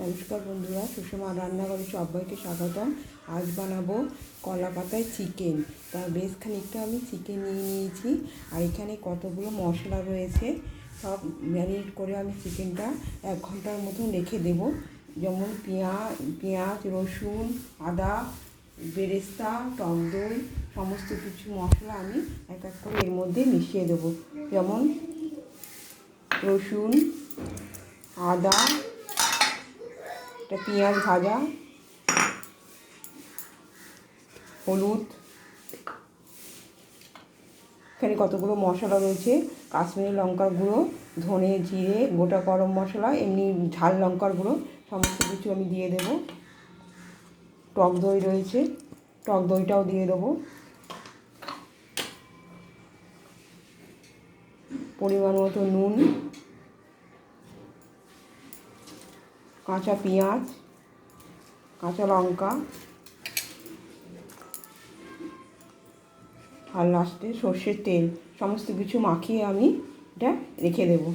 নমস্কার বন্ধুরা, সুষমা রান্নাঘরে সবাইকে স্বাগতম। আজ বানাবো কলা পাতায় চিকেন তার বেশ খানিকটা আমি চিকেন নিয়ে নিয়েছি, আর এখানে কতগুলো মশলা রয়েছে, সব ম্যারিনেট করে আমি চিকেনটা এক ঘণ্টার মতন রেখে দেব। যেমন পেঁয়াজ পেঁয়াজ, রসুন, আদা, বেরেস্তা, টক দই, সমস্ত কিছু মশলা আমি এক এক করে এর মধ্যে মিশিয়ে দেবো। যেমন রসুন, আদা একটা পেঁয়াজ ভাজা, হলুদ, এখানে কতগুলো মশলা রয়েছে? কাশ্মীরি লঙ্কার গুঁড়ো, ধনে জিরে, গোটা গরম মশলা, এমনি ঝাল লঙ্কার গুঁড়ো, সমস্ত কিছু আমি দিয়ে দেব। টক দই রয়েছে, টক দইটাও দিয়ে দেবো। পরিমাণ মতো নুন কাঁচা পেঁয়াজ, কাঁচা লঙ্কা, আর লাস্টে সর্ষের তেল। সমস্ত কিছু মাখিয়ে আমি এটা রেখে দেবো।